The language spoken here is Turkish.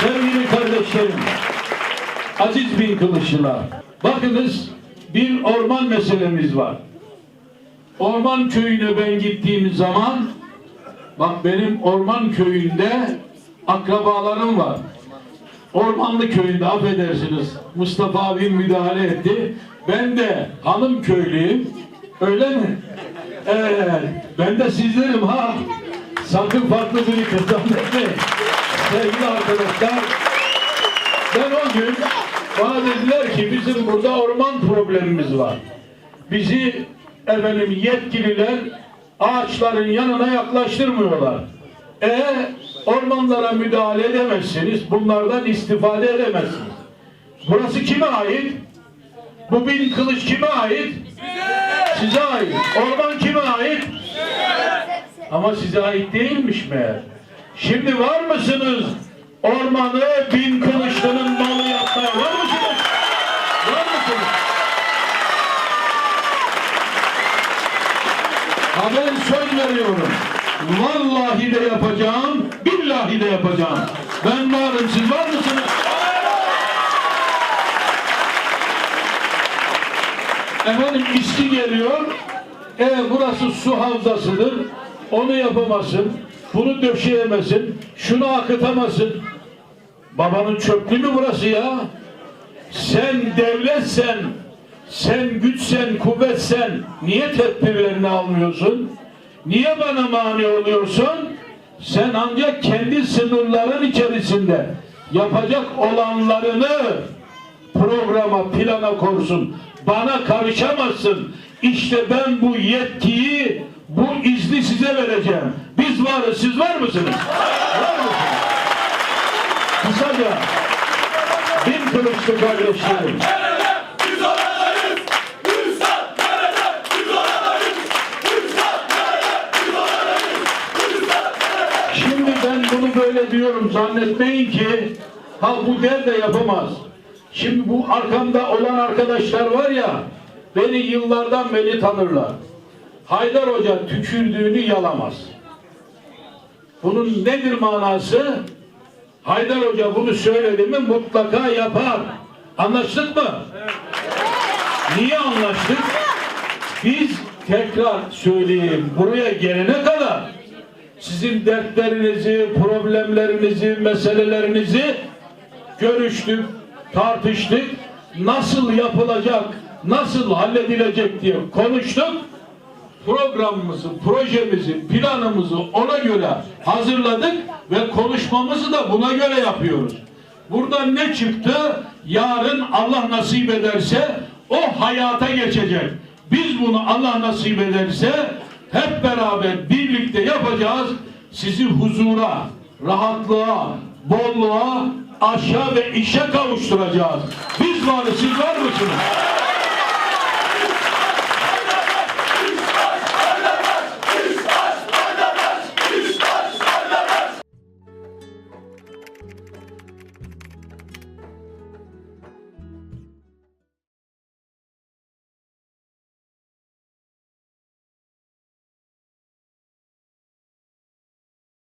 Sevgili kardeşlerim, aziz bin kılıçlılar, bakınız bir orman meselemiz var. Orman köyüne ben gittiğim zaman, bak benim orman köyünde akrabalarım var. Ormanlı köyünde affedersiniz Mustafa abi müdahale etti. Ben de hanım köylüyüm. Öyle mi? Evet. Ben de sizlerim ha. Sakın farklı biri kazanmayın. Sevgili arkadaşlar ben o gün bana dediler ki bizim burada orman problemimiz var. Bizi efendim yetkililer ağaçların yanına yaklaştırmıyorlar. E ormanlara müdahale edemezsiniz. Bunlardan istifade edemezsiniz. Burası kime ait? Bu bin kılıç kime ait? Size ait. Orman kime ait? Ama size ait değilmiş meğer. Şimdi var mısınız? Ormanı bin kılıçlının malı yapmaya var mısınız? Var mısınız? Ha ben söz veriyorum. Vallahi de yapacağım, billahi de yapacağım. Ben varım, siz var mısınız? Efendim içki geliyor. E burası su havzasıdır. Onu yapamazsın. Bunu döşeyemezsin. Şunu akıtamazsın. Babanın çöplüğü mü burası ya? Sen devletsen, sen güçsen, kuvvetsen niye tedbirlerini almıyorsun? Niye bana mani oluyorsun? Sen ancak kendi sınırların içerisinde yapacak olanlarını programa, plana korsun. Bana karışamazsın. İşte ben bu yetkiyi, bu izni size vereceğim. Biz varız, siz var mısınız? Var mısınız? Kısaca bin kılıçlı kardeşlerim. Şimdi ben bunu böyle diyorum zannetmeyin ki ha bu der de yapamaz. Şimdi bu arkamda olan arkadaşlar var ya beni yıllardan beri tanırlar. Haydar Hoca tükürdüğünü yalamaz. Bunun nedir manası? Haydar Hoca bunu söyledi mi mutlaka yapar. Anlaştık mı? Niye anlaştık? Biz tekrar söyleyeyim buraya gelene kadar sizin dertlerinizi, problemlerinizi, meselelerinizi görüştük, tartıştık. Nasıl yapılacak, nasıl halledilecek diye konuştuk. Programımızı, projemizi, planımızı ona göre hazırladık ve konuşmamızı da buna göre yapıyoruz. Buradan ne çıktı? Yarın Allah nasip ederse o hayata geçecek. Biz bunu Allah nasip ederse hep beraber birlikte yapacağız. Sizi huzura, rahatlığa, bolluğa, aşağı ve işe kavuşturacağız. Biz varız, siz var mısınız?